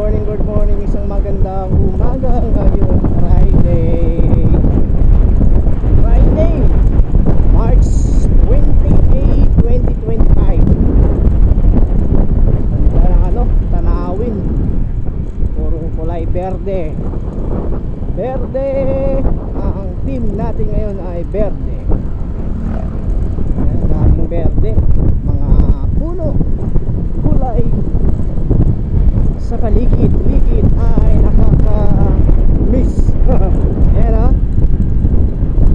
morning, good morning. Isang magandang umaga ngayon, Friday. Friday, March 28, 2025. Ganda ng ano, tanawin. Puro kulay berde. Berde. Ang team natin ngayon ay berde. Ayan, daming berde. Mga puno. Kulay sa kalikid-likid ay nakaka-miss. Ayan o.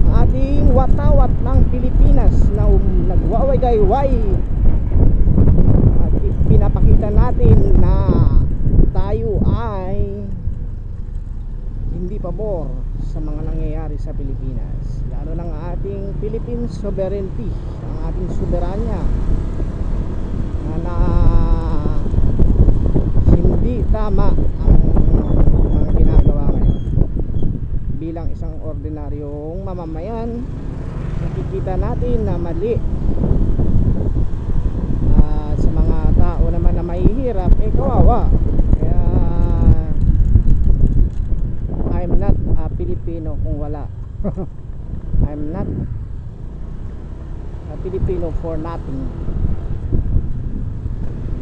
Ang ating watawat ng Pilipinas na um, nagwawaygay-way at pinapakita natin na tayo ay hindi pabor sa mga nangyayari sa Pilipinas lalo ng ating Philippine sovereignty ang ating soberanya na, na hindi tama ang mga ginagawa ngayon. Bilang isang ordinaryong mamamayan nakikita natin na mali. Ah, sa mga tao naman na mahihirap eh kawawa. Kaya I'm not a Filipino kung wala. I'm not a Filipino for nothing.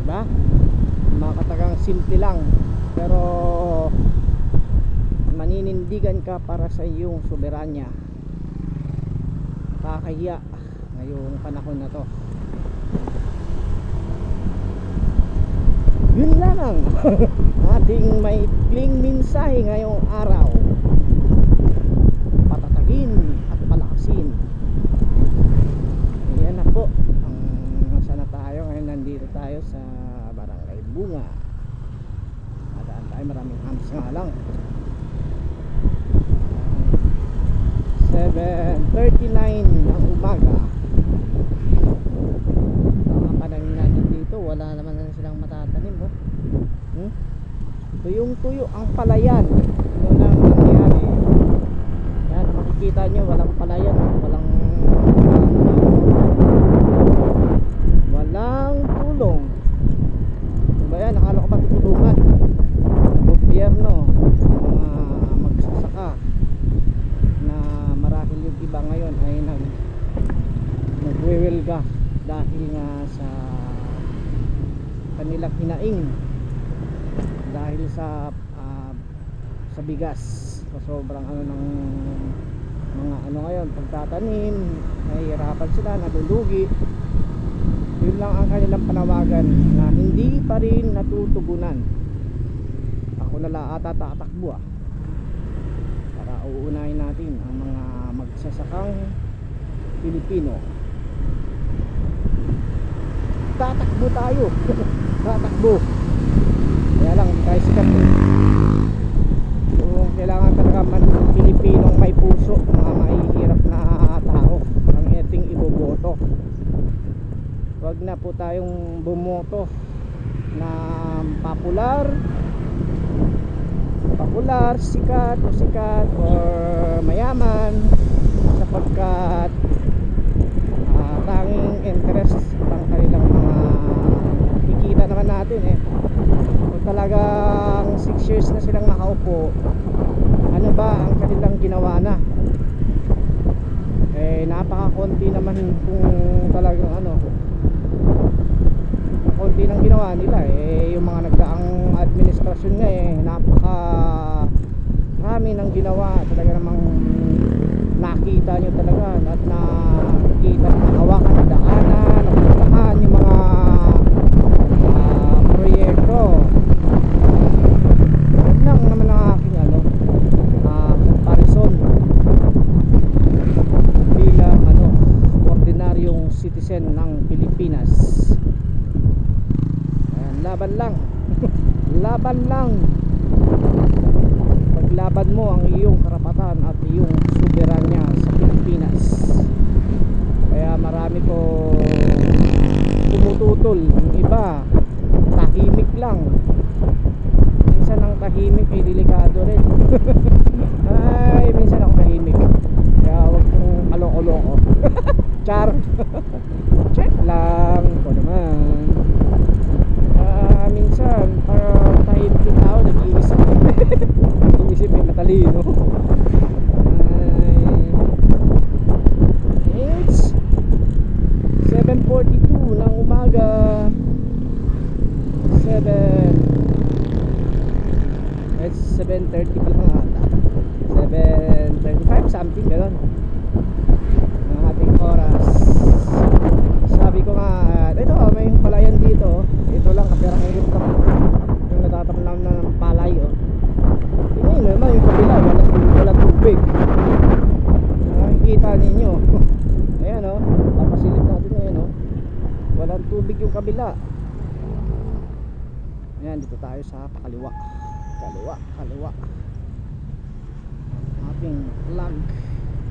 Diba? Mga katagang simple lang. Pero maninindigan ka para sa iyong soberanya. Kakahiya ngayong panahon na to. Yun lang ang ating may kling mensahe ngayong araw. Patatagin at palakasin ayan na po ang nasa na tayo ngayon nandito tayo sa barangay bunga. Madaan tayo maraming hams nga lang. 7.39 ng umaga. Mga pananim natin dito wala naman na silang matatanim oh. hmm? tuyong tuyo ang palayan. Yun ang nangyari. Yan makikita nyo walang palayan walang tulong ano ba yan akala ko ba tutulungan gobyerno mga magsasaka na marahil yung iba ngayon ay nag nagwewelga dahil nga sa kanilang hinaing dahil sa ah, sa bigas. Sa sobrang ano ng mga ano ngayon pagtatanim nahihirapan sila nalulugi yun lang ang kanilang panawagan na hindi pa rin natutugunan. Ako na lang ata tatakbo ah. Para uunahin natin ang mga magsasakang Pilipino. Tatakbo tayo. Tatakbo tayo sikat eh. kung kailangan talaga man Pilipinong may puso mga mahihirap na tao ang eting iboboto wag na po tayong bumoto na popular popular, sikat o sikat or mayaman sapagkat ah, tanging interest ng kanilang mga kikita naman natin eh talagang 6 years na silang nakaupo ano ba ang kanilang ginawa na? Eh napakakonti naman kung talagang ano konti lang ginawa nila eh yung mga nagdaang administrasyon nga eh napaka marami nang ginawa talaga namang nakita nyo talaga at nakita na hawakan ng daanan napuntahan yung mga ah, proyekto yun lang naman ang aking ano ah, comparison bilang ano ordinaryong citizen ng Pilipinas Ayan, laban lang. Laban lang. Paglaban mo ang iyong karapatan at iyong soberanya sa Pilipinas. Kaya marami ko tumututol. Yung iba tahimik lang. Minsan ang tahimik ay delikado rin. Ay minsan ako tahimik. Kaya wag kong maloko-loko char. Check lang ko naman Ah, minsan para tahimik yung tao 7.30 pa lang ata 7.35 something gano'n ng ating oras sabi ko nga ito may palayan dito oh. ito lang kapirang hirap lang yung natatamnan na ng palay oh. yun naman yung kabila walang, walang tubig nakikita ninyo ayan oh papasilip natin ngayon oh walang tubig yung kabila. Ayan dito tayo sa pakaliwa. Kaliwa kaliwa. Ating flag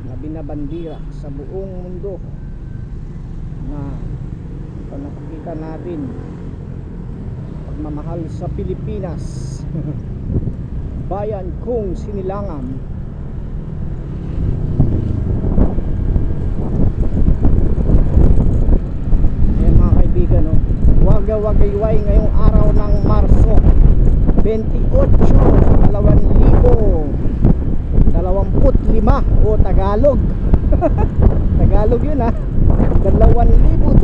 na binabandira sa buong mundo na ito nakikita natin pagmamahal sa Pilipinas. Bayan kong sinilangan Ayan mga kaibigan no? Waga Wagayway ngayong araw ng Marso 28 2000 25 o Tagalog. Tagalog yun ha? 2025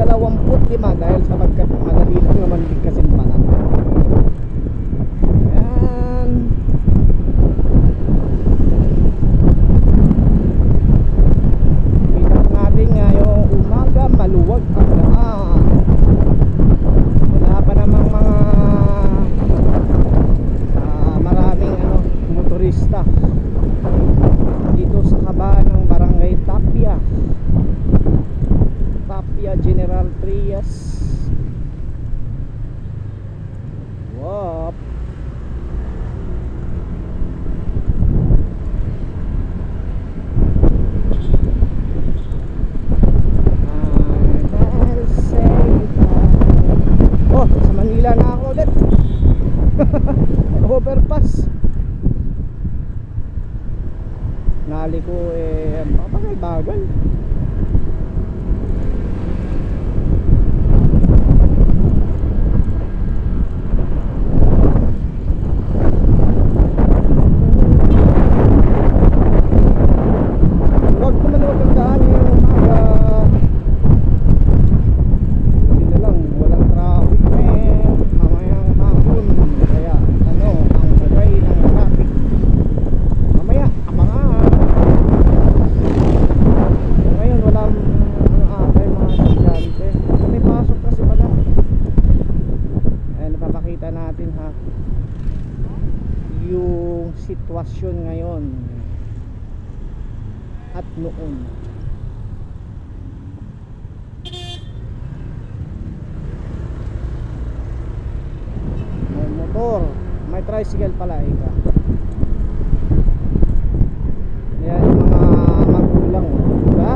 dahil sa pagkat madali lang naman bigkasin pala Yes. Tricycle pala ika. Yan mga magulang diba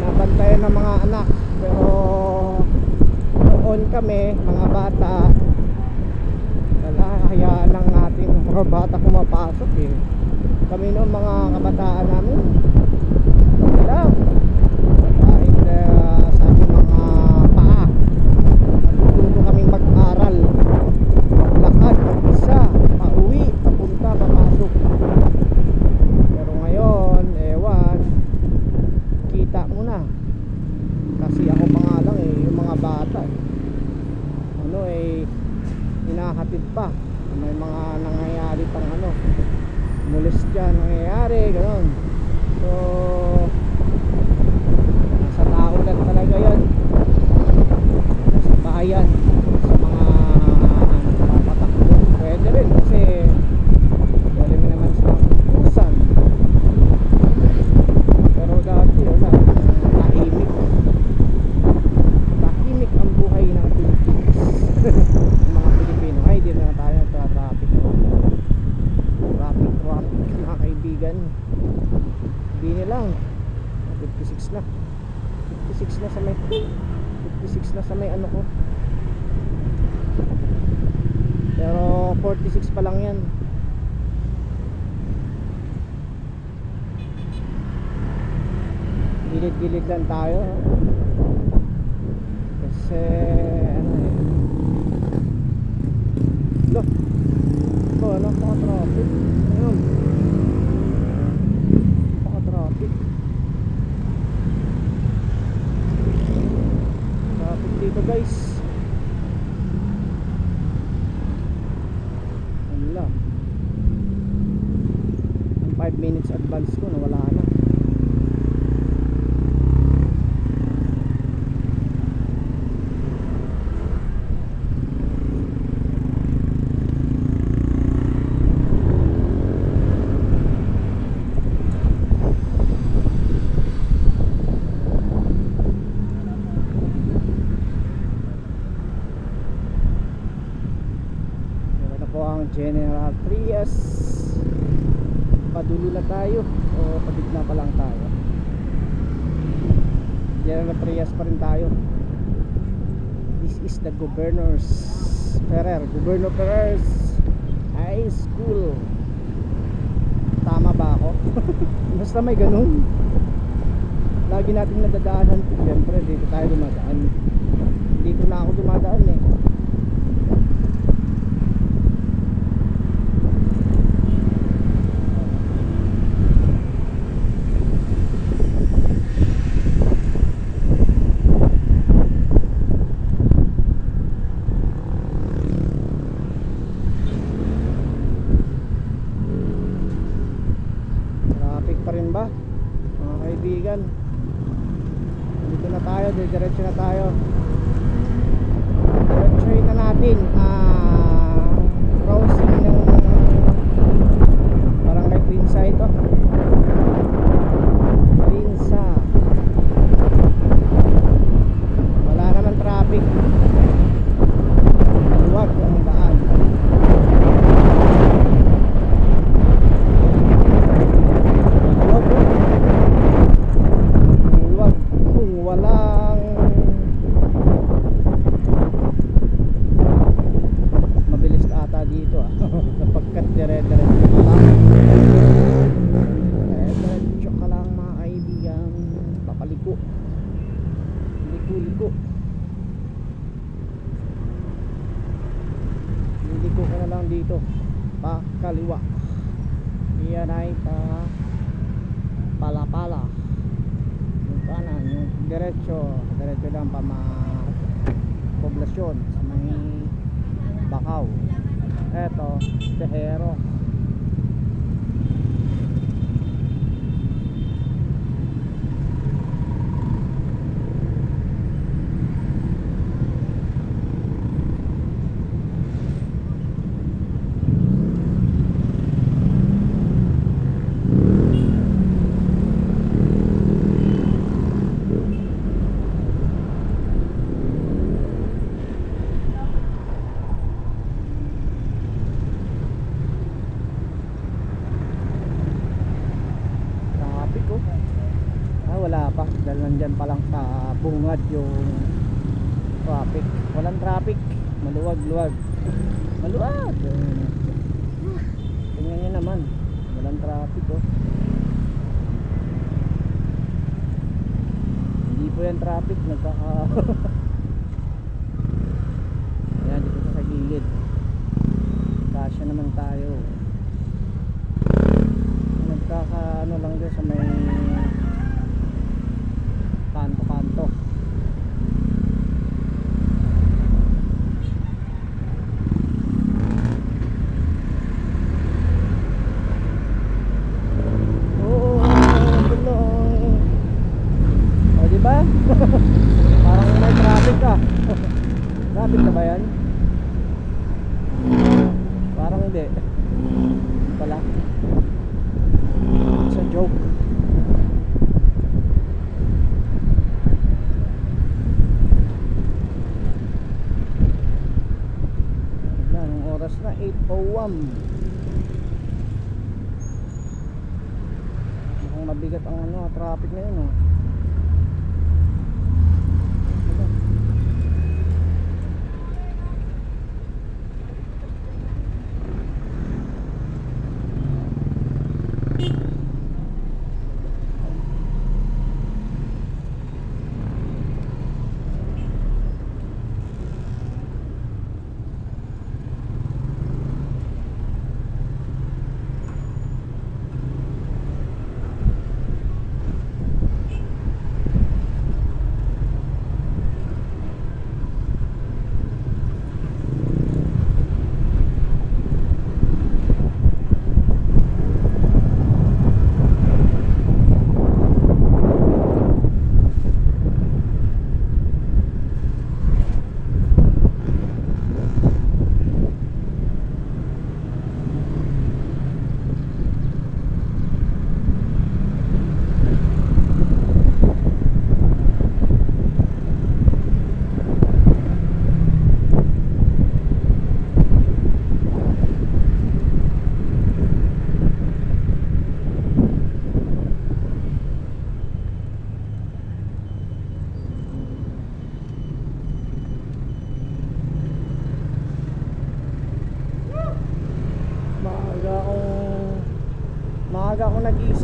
nabantayan ng mga anak. Pero noon kami mga bata wala hayaan lang natin mga bata pumapasok eh. Kami noon mga kabataan namin wala kahit uh, sa aming mga paa natututo kaming mag-aral maglakad mag-isa pauwi papunta papasok pero ngayon ewan kita mo na kasi ako pa nga lang eh yung mga bata eh. ano eh hinahatid pa. May mga nangyayari pang ano molestya nangyayari gano'n so nasa tao lang talaga yan sa bayan sa mga papatakbo pwede rin kasi pwede mo naman silang utusan pero dati wala tahimik tahimik ang buhay ng Pilipinas ng mga Pilipino ay di na tayo nagtra-traffic traffic traffic mga kaibigan hindi nilang 56 na 56 na sa may 56 na sa may ano ko. Pero 46 pa lang yan. Gilid-gilid lang tayo. Kasi ano eh. Lo ito ano paka traffic dito guys. Wala. Ang 5 minutes advance ko nawala na. The Governor's Ferrer Governor Ferrer's High School. Tama ba ako? Basta may ganun. Lagi natin nadadaanan. Siyempre dito tayo dumadaan. Dito na ako dumadaan eh Traffic pa rin ba? Mga kaibigan. Dito na tayo, diretso na tayo. Diretsoin na natin. Ah, crossing ng parang may Prinsa ito. Prinsa. Wala naman traffic. Maluwag ang daan. Maluwag oh. Maluwag kung walang mabilis na ata dito ah sapagkat dire-diretso ka lang dire-diretso ka lang mga kaibigan papaliko liko-liko liliko ka na lang dito. Pa kaliwa. Yan ay pa pala-pala. Yung kanan yung diretso. Diretso lang pa mga poblasyon sa mga Bakaw. Eto Tehero traffic oh ah wala pa dahil nandyan pa lang sa bungad yung traffic. Walang traffic. Maluwag luwag. Maluwag! Tingnan nyo naman. Walang traffic oh. Hindi po yan traffic. Nagkaka yan dito sa gilid. Kasya naman tayo. Nagkaka ano lang din sa may kanto kanto oo tuloy o diba parang may traffic ka traffic na ba yan parang hindi pala It's a joke. Yan, ang oras na 8.01 Mukhang mabigat ang ano, traffic ngayon oh.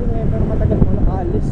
Eh, pero matagal ko nakaalis.